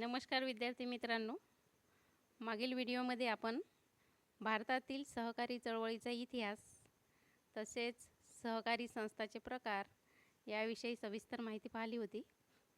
नमस्कार विद्यार्थी मित्रांनो. मागील व्हिडिओमध्ये आपण भारतातील सहकारी चळवळीचा इतिहास तसेच सहकारी संस्थाचे प्रकार याविषयी सविस्तर माहिती पाहिली होती.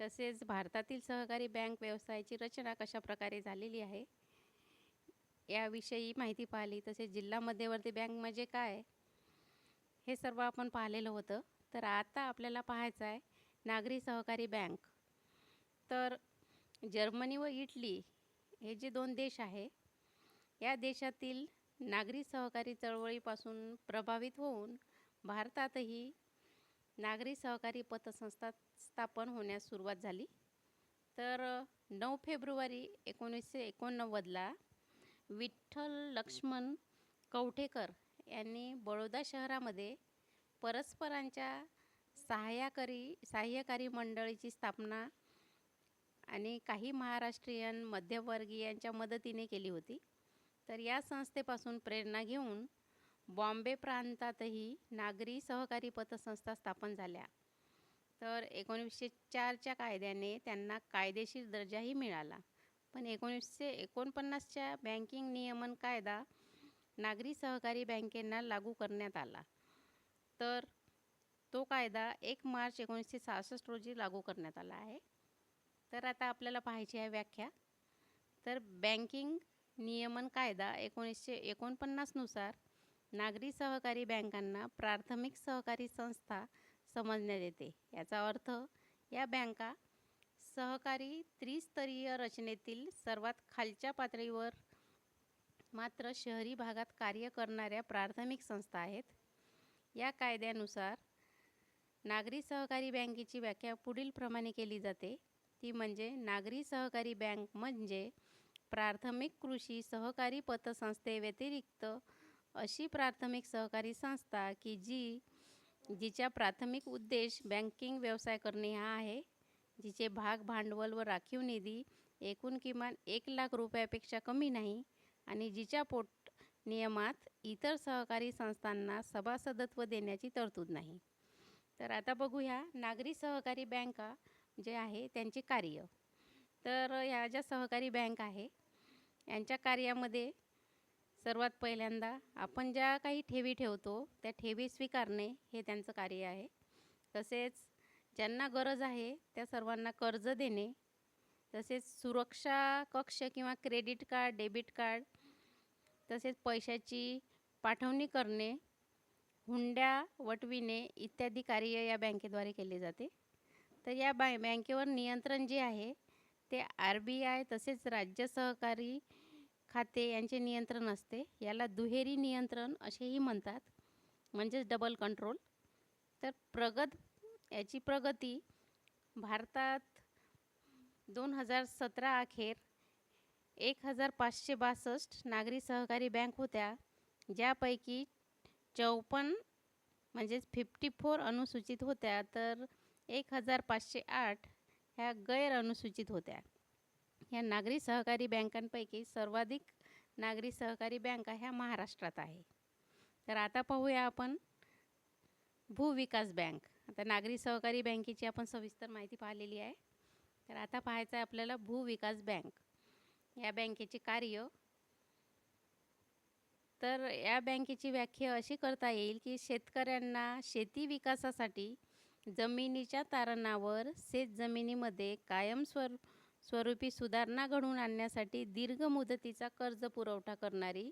तसेच भारतातील सहकारी बँक व्यवसायाची रचना कशा प्रकारे झालेली आहे याविषयी माहिती पाहिली. तसेच जिल्हा मध्यवर्ती बँक म्हणजे काय हे सर्व आपण पाहिलेलं होतं. तर आता आपल्याला पाहायचं आहे नागरी सहकारी बँक. तर जर्मनी व इटली हे जे दोन देश आहे या देशातील नागरी सहकारी चळवळीपासून प्रभावित होऊन भारतातही नागरी सहकारी पतसंस्था स्थापन होण्यास सुरुवात झाली. तर नऊ फेब्रुवारी एकोणीसशे एकोणनव्वदला विठ्ठल लक्ष्मण कवठेकर यांनी बडोदा शहरामध्ये परस्परांच्या सहाय्याकरी सहाय्यकारी मंडळीची स्थापना आणि काही महाराष्ट्रीयन मध्यमवर्गीयांच्या मदतीने केली होती. तर या संस्थेपासून प्रेरणा घेऊन बॉम्बे प्रांतातही नागरी सहकारी पतसंस्था स्थापन झाल्या. तर एकोणीसशे चारच्या कायद्याने त्यांना कायदेशीर दर्जाही मिळाला. पण एकोणीसशे एकोणपन्नासच्या बँकिंग नियमन कायदा नागरी सहकारी बँकेंना लागू करण्यात आला. तर तो कायदा एक मार्च एकोणीसशे सहासष्ट रोजी लागू करण्यात आला आहे. तर आता आपल्याला पाहायची आहे व्याख्या. तर बँकिंग नियमन कायदा एकोणीसशे एकोणपन्नासनुसार नागरी सहकारी बँकांना प्राथमिक सहकारी संस्था समजण्यात येते. याचा अर्थ या बँका सहकारी त्रिस्तरीय रचनेतील सर्वात खालच्या पातळीवर मात्र शहरी भागात कार्य करणाऱ्या प्राथमिक संस्था आहेत. या कायद्यानुसार नागरी सहकारी बँकेची व्याख्या पुढीलप्रमाणे केली जाते. ती म्हणजे नागरी सहकारी बँक म्हणजे प्राथमिक कृषी सहकारी पतसंस्थेव्यतिरिक्त अशी प्राथमिक सहकारी संस्था की जी जिचा प्राथमिक उद्देश बँकिंग व्यवसाय करणे हा आहे. जिचे भाग भांडवल व राखीव निधी एकूण किमान एक लाख रुपयापेक्षा कमी नाही आणि जिच्या पोट नियमात इतर सहकारी संस्थांना सभासदत्व देण्याची तरतूद नाही. तर आता बघूया नागरी सहकारी बँका जे आहे त्यांचे कार्य. तर ह्या ज्या सहकारी बँक आहे यांच्या कार्यामध्ये सर्वात पहिल्यांदा आपण ज्या काही ठेवी ठेवतो त्या ठेवी स्वीकारणे हे त्यांचं कार्य आहे. तसेच ज्यांना गरज आहे त्या सर्वांना कर्ज देणे. तसेच सुरक्षा कक्ष किंवा क्रेडिट कार्ड डेबिट कार्ड तसेच पैशाची पाठवणी करणे हुंड्या वटविणे इत्यादी कार्य या बँकेद्वारे केले जाते. तर या बाय बँकेवर नियंत्रण जे आहे ते आर बी आय तसेच राज्य सहकारी खाते यांचे नियंत्रण असते. याला दुहेरी नियंत्रण असेही म्हणतात म्हणजेच डबल कंट्रोल तर प्रगत याची प्रगती भारतात दोन हजार सतरा अखेर एक हजार पाचशे बासष्ट नागरी सहकारी बँक होत्या ज्यापैकी चौपन्न म्हणजेच फिफ्टी फोर अनुसूचित होत्या. तर एक हजार पाचशे आठ ह्या गैर अनुसूचित होत्या. ह्या नागरी सहकारी बँकांपैकी सर्वाधिक नागरी सहकारी बँका ह्या महाराष्ट्रात आहे. तर आता पाहूया आपण भूविकास बँक. आता नागरी सहकारी बँकेची आपण सविस्तर माहिती पाहिलेली आहे. तर आता पाहायचं आहे आपल्याला भूविकास बँक. या बँकेचे कार्य तर या बँकेची व्याख्या अशी करता येईल की शेतकऱ्यांना शेती विकासासाठी जमिनीच्या तारणावर शेत जमिनीमध्ये कायम स्वर स्वरूपी सुधारणा घडवून आणण्यासाठी दीर्घ मुदतीचा कर्ज पुरवठा करणारी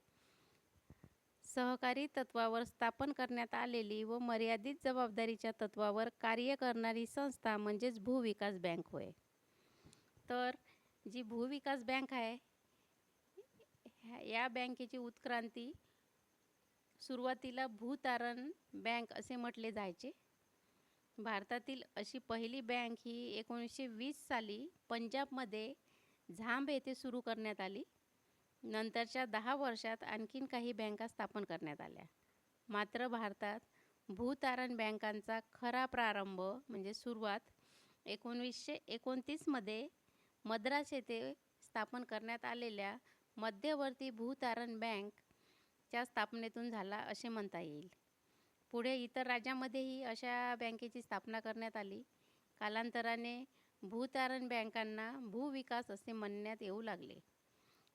सहकारी तत्वावर स्थापन करण्यात आलेली व मर्यादित जबाबदारीच्या तत्वावर कार्य करणारी संस्था म्हणजेच भूविकास बँक होय. तर जी भूविकास बँक आहे या बँकेची उत्क्रांती सुरुवातीला भूतारण बँक असे म्हटले जायचे. भारतातील अशी पहिली बँक ही एकोणीसशे वीस साली पंजाबमध्ये झांब येथे सुरू करण्यात आली. नंतरच्या दहा वर्षात आणखीन काही बँका स्थापन करण्यात आल्या. मात्र भारतात भूतारण बँकांचा खरा प्रारंभ म्हणजे सुरुवात एकोणवीसशे एकोणतीसमध्ये मद्रास येथे स्थापन करण्यात आलेल्या मध्यवर्ती भूतारण बँकच्या स्थापनेतून झाला असे म्हणता येईल. पुढे इतर राज्यामध्येही अशा बँकेची स्थापना करण्यात आली. कालांतराने भूतारण बँकांना भूविकास असे म्हणण्यात येऊ लागले.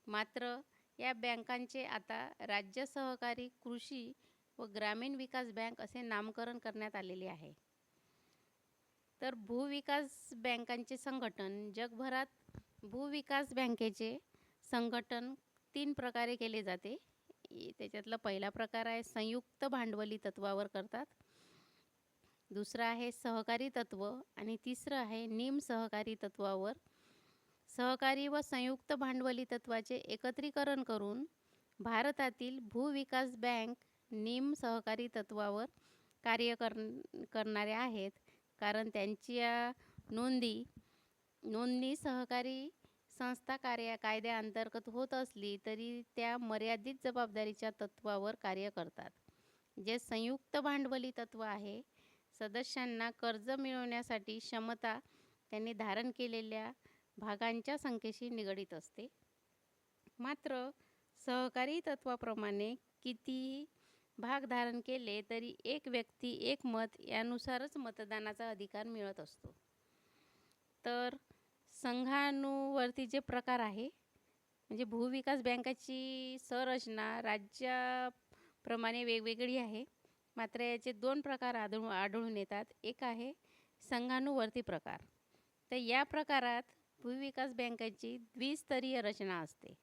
मात्र या बँकांचे आता राज्य सहकारी कृषी व ग्रामीण विकास बँक असे नामकरण करण्यात आलेले आहे. तर भूविकास बँकांचे संघटन जगभरात भूविकास बँकेचे संघटन तीन प्रकारे केले जाते. इ- त्याच्यातला पहिला प्रकार आहे संयुक्त भांडवली तत्वावर करतात. दुसरं आहे सहकारी तत्व आणि तिसरं आहे निम सहकारी तत्वावर. सहकारी व संयुक्त भांडवली तत्वाचे एकत्रीकरण करून भारतातील भूविकास बँक निम सहकारी तत्वावर कार्य कर करणारे आहेत. कारण त्यांच्या नोंदी नोंदणी सहकारी संस्था कार्य कायद्याअंतर्गत होत असली तरी त्या मर्यादित जबाबदारीच्या तत्वावर कार्य करतात. जे संयुक्त भांडवली तत्व आहे सदस्यांना कर्ज मिळवण्यासाठी क्षमता त्यांनी धारण केलेल्या भागांच्या संख्येशी निगडीत असते. मात्र सहकारी तत्वाप्रमाणे कितीही भाग धारण केले तरी एक व्यक्ती एक मत यानुसारच मतदानाचा अधिकार मिळत असतो. तर संघानुवर्ती जे प्रकार आहे म्हणजे भूविकास बँकाची संरचना राज्याप्रमाणे वेगवेगळी आहे. मात्र याचे दोन प्रकार आढळून आढळून येतात. एक आहे संघानुवर्ती प्रकार. तर या प्रकारात भूविकास बँकेची द्विस्तरीय रचना असते.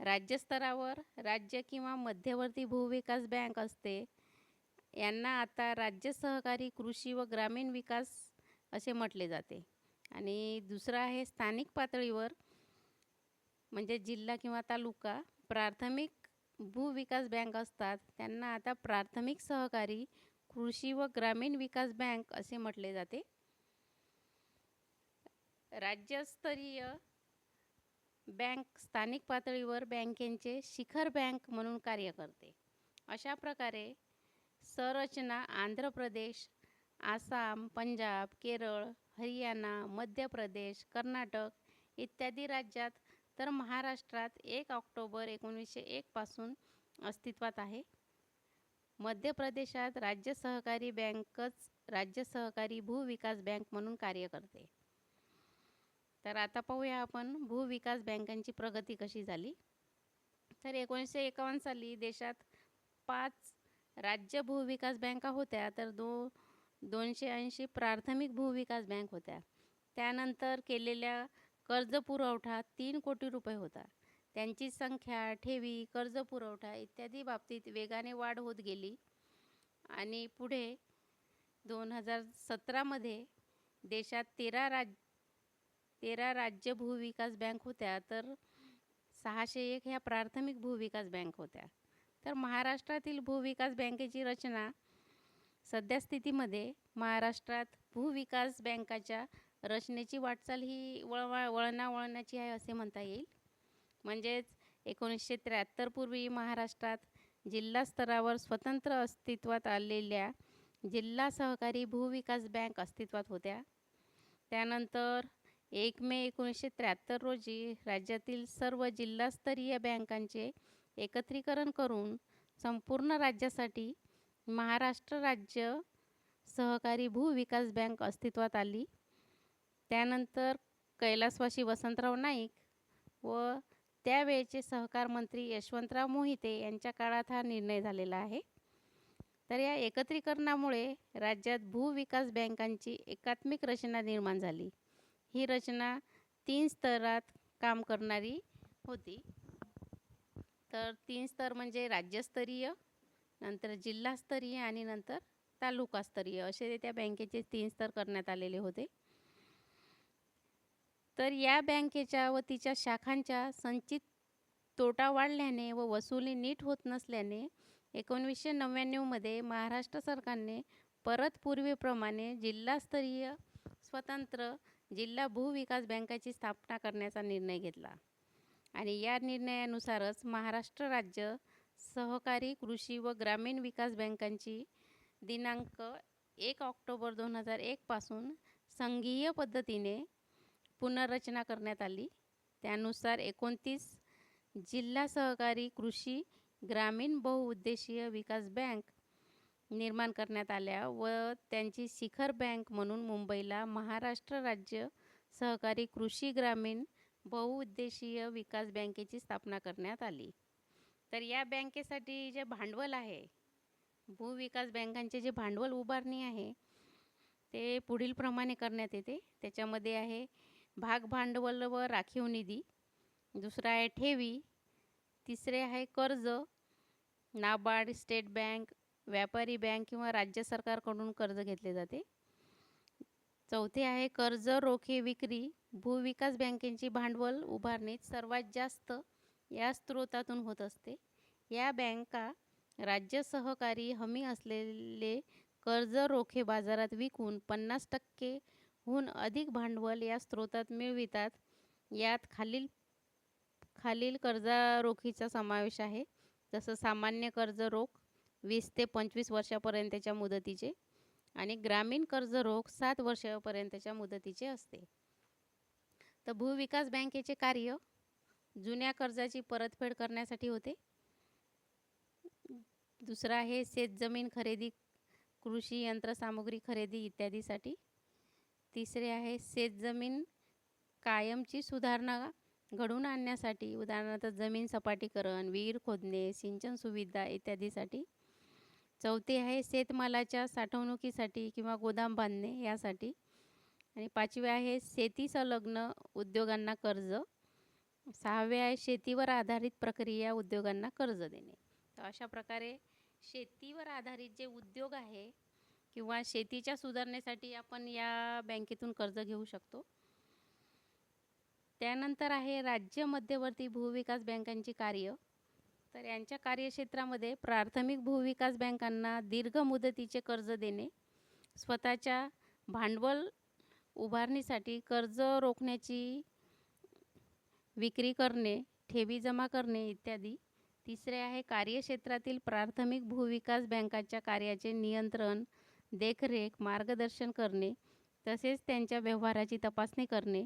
राज्यस्तरावर राज्य किंवा मध्यवर्ती भूविकास बँक असते यांना आता राज्य सहकारी कृषी व ग्रामीण विकास असे म्हटले जाते. आणि दुसरं आहे स्थानिक पातळीवर म्हणजे जिल्हा किंवा तालुका प्राथमिक भूविकास बँक असतात. त्यांना आता प्राथमिक सहकारी कृषी व ग्रामीण विकास बँक असे म्हटले जाते. राज्यस्तरीय बँक स्थानिक पातळीवर बँकेंचे शिखर बँक म्हणून कार्य करते. अशा प्रकारे संरचना आंध्र प्रदेश आसाम पंजाब केरळ हरियाणा मध्य प्रदेश कर्नाटक इत्यादी राज्यात तर महाराष्ट्रात एक ऑक्टोबर एकोणीसशे एकपासून अस्तित्वात आहे. मध्य प्रदेशात राज्य सहकारी बँकच राज्य सहकारी भूविकास बँक म्हणून कार्य करते. तर आता पाहूया आपण भूविकास बँकांची प्रगती कशी झाली. तर एकोणीसशे एकावन्न साली देशात पाच राज्य भूविकास बँका होत्या तर दो दोनशे ऐंशी प्राथमिक भूविकास बँक होत्या. त्यानंतर केलेल्या कर्ज पुरवठा तीन कोटी रुपये होता. त्यांची संख्या ठेवी कर्ज पुरवठा इत्यादी बाबतीत वेगाने वाढ होत गेली. आणि पुढे दोन हजार सतरामध्ये देशात तेरा राज तेरा राज्य भूविकास बँक होत्या तर सहाशे एक ह्या प्राथमिक भूविकास बँक होत्या. तर महाराष्ट्रातील भूविकास बँकेची रचना सध्या स्थितीमध्ये महाराष्ट्रात भूविकास बँकाच्या रचनेची वाटचाल ही वळवा वळणावळणाची आहे असे म्हणता येईल. म्हणजेच एकोणीसशे त्र्याहत्तरपूर्वी महाराष्ट्रात जिल्हा स्तरावर स्वतंत्र अस्तित्वात आलेल्या जिल्हा सहकारी भूविकास बँक अस्तित्वात होत्या. त्यानंतर एक मे एकोणीसशे त्र्याहत्तर रोजी राज्यातील सर्व जिल्हास्तरीय बँकांचे एकत्रीकरण करून संपूर्ण राज्यासाठी महाराष्ट्र राज्य सहकारी भूविकास बँक अस्तित्वात आली. त्यानंतर कैलासवासी वसंतराव नाईक व त्यावेळचे सहकार मंत्री यशवंतराव मोहिते यांच्या काळात हा निर्णय झालेला आहे. तर या एकत्रीकरणामुळे राज्यात भूविकास बँकांची एकात्मिक रचना निर्माण झाली. ही रचना तीन स्तरात काम करणारी होती. तर तीन स्तर म्हणजे राज्यस्तरीय नंतर जिल्हास्तरीय आणि नंतर तालुकास्तरीय. असे त्या बँकेचे तीन स्तर करण्यात आलेले होते. तर या बँकेच्या व तिच्या शाखांच्या संचित तोटा वाढल्याने व वसुली नीट होत नसल्याने एकोणवीसशे नव्याण्णवमध्ये महाराष्ट्र सरकारने परत पूर्वीप्रमाणे जिल्हास्तरीय स्वतंत्र जिल्हा भूविकास बँकाची स्थापना करण्याचा निर्णय घेतला. आणि या निर्णयानुसारच महाराष्ट्र राज्य सहकारी कृषी व ग्रामीण विकास बँकांची दिनांक एक ऑक्टोबर दोन हजार एकपासून संघीय पद्धतीने पुनर्रचना करण्यात आली. त्यानुसार एकोणतीस जिल्हा सहकारी कृषी ग्रामीण बहुउद्देशीय विकास बँक निर्माण करण्यात आल्या व त्यांची शिखर बँक म्हणून मुंबईला महाराष्ट्र राज्य सहकारी कृषी ग्रामीण बहुउद्देशीय विकास बँकेची स्थापना करण्यात आली. तर या बँकेसाठी जे भांडवल आहे भूविकास बँकांचे जे भांडवल उभारणी आहे ते पुढीलप्रमाणे करण्यात येते. त्याच्यामध्ये आहे भाग भांडवल व राखीव निधी दुसरा आहे ठेवी तिसरे आहे कर्ज नाबार्ड स्टेट बँक व्यापारी बँक किंवा राज्य सरकारकडून कर्ज घेतले जाते. चौथे आहे कर्ज रोखे विक्री भूविकास बँकेची भांडवल उभारणीत सर्वात जास्त या स्रोतातून होत असते. या बँका राज्य सहकारी हमी असलेले कर्ज रोखे बाजारात विकून पन्नास टक्केहून अधिक भांडवल या स्रोतात मिळवितात. यात खालील खालील कर्जारोखीचा समावेश आहे. जसं सामान्य कर्ज रोख वीस ते पंचवीस वर्षापर्यंतच्या मुदतीचे आणि ग्रामीण कर्ज रोख सात वर्षापर्यंतच्या मुदतीचे असते. तर भूविकास बँकेचे कार्य जुन्या कर्जाची परतफेड करण्यासाठी होते. दुसरं आहे शेतजमीन खरेदी कृषी यंत्रसामुग्री खरेदी इत्यादीसाठी. तिसरे आहे शेतजमीन कायमची सुधारणा घडवून आणण्यासाठी उदाहरणार्थ जमीन सपाटीकरण विहीर खोदणे सिंचन सुविधा इत्यादीसाठी. चौथे आहे शेतमालाच्या साठवणुकीसाठी किंवा गोदाम बांधणे यासाठी. आणि पाचवे आहे शेती संलग्न उद्योगांना कर्ज. सहावे आहे शेतीवर आधारित प्रक्रिया उद्योगांना कर्ज देणे. तर अशा प्रकारे शेतीवर आधारित जे उद्योग आहे किंवा शेतीच्या सुधारणेसाठी आपण या बँकेतून कर्ज घेऊ शकतो. त्यानंतर आहे राज्य मध्यवर्ती भूविकास बँकांची कार्य. तर यांच्या कार्यक्षेत्रामध्ये प्राथमिक भूविकास बँकांना दीर्घ मुदतीचे कर्ज देणे स्वतःच्या भांडवल उभारणीसाठी कर्ज रोखण्याची विक्री करणे ठेवी जमा करणे इत्यादी. तिसरे आहे कार्यक्षेत्रातील प्राथमिक भूविकास बँकाच्या कार्याचे नियंत्रण देखरेख मार्गदर्शन करणे तसेच त्यांच्या व्यवहाराची तपासणी करणे.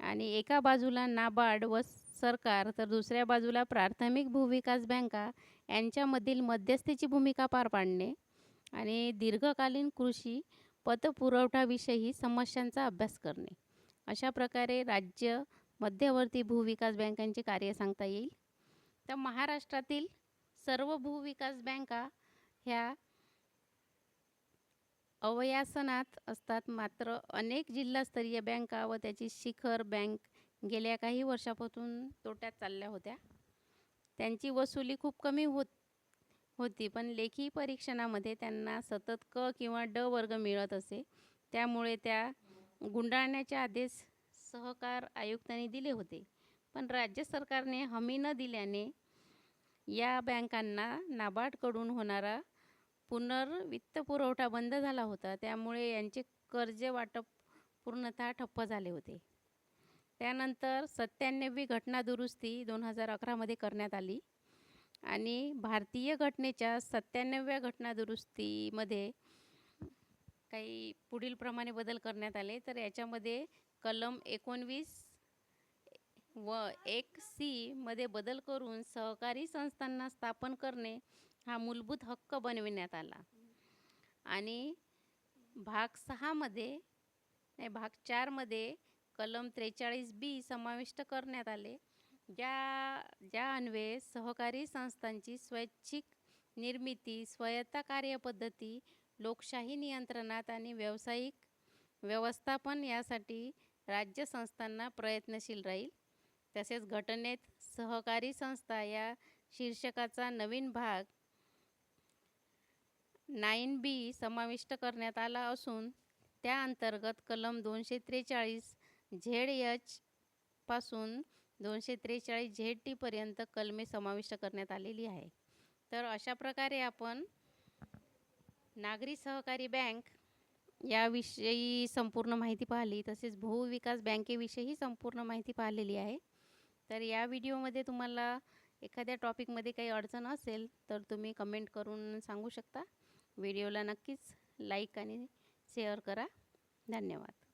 आणि एका बाजूला नाबार्ड व सरकार तर दुसऱ्या बाजूला प्राथमिक भूविकास बँका यांच्यामधील मध्यस्थीची भूमिका पार पाडणे. आणि दीर्घकालीन कृषी पतपुरवठाविषयी समस्यांचा अभ्यास करणे. अशा प्रकारे राज्य मध्यवर्ती भूविकास बँकांचे कार्य सांगता येईल. तर महाराष्ट्रातील सर्व भूविकास बँका ह्या अवयासनात असतात. मात्र अनेक जिल्हास्तरीय बँका व त्याची शिखर बँक गेल्या काही वर्षापासून तोट्यात चालल्या होत्या. त्यांची वसुली खूप कमी होत होती. पण लेखी परीक्षणामध्ये त्यांना सतत क किंवा ड वर्ग मिळत असे. त्यामुळे त्या गुंडाळण्याचे आदेश सहकार आयुक्तांनी दिले होते. पण राज्य सरकारने हमी न दिल्याने या बँकांना नाबार्डकडून होणारा पुनर्वित्त पुरवठा बंद झाला होता. त्यामुळे यांचे कर्ज वाटप पूर्णतः ठप्प झाले होते. त्यानंतर सत्त्याण्णवी घटना दुरुस्ती दोन हजार अकरामध्ये करण्यात आली आणि भारतीय घटनेच्या सत्त्याण्णव्या घटना दुरुस्तीमध्ये काही पुढीलप्रमाणे बदल करण्यात आले. तर याच्यामध्ये कलम एकोणवीस व एक सीमध्ये बदल करून सहकारी संस्थांना स्थापन करणे हा मूलभूत हक्क बनविण्यात आला. आणि भाग सहामध्ये नाही भाग चारमध्ये कलम त्रेचाळीस बी समाविष्ट करण्यात आले. ज्या ज्या अन्वये सहकारी संस्थांची स्वैच्छिक निर्मिती स्वायत्ता कार्यपद्धती लोकशाही नियंत्रणात आणि व्यावसायिक व्यवस्थापन यासाठी राज्य संस्थांना प्रयत्नशील राहील. तसेच घटनेत सहकारी संस्था या शीर्षकाचा नवीन भाग नाईन बी समाविष्ट करण्यात आला असून त्या अंतर्गत कलम दोनशे त्रेचाळीस झेड एच पासून दोनशे त्रेचाळीस झेड टीपर्यंत कलमे समाविष्ट करण्यात आलेली आहे. तर अशा प्रकारे आपण नागरी सहकारी बँक याविषयी संपूर्ण माहिती पाहिली तसेच भूविकास बँकेविषयी संपूर्ण माहिती पाहिलेली आहे. तर या व्हिडिओमध्ये तुम्हाला एखाद्या टॉपिकमध्ये काही अडचण असेल तर तुम्ही कमेंट करून सांगू शकता. व्हिडिओला नक्कीच लाईक आणि शेअर करा. धन्यवाद.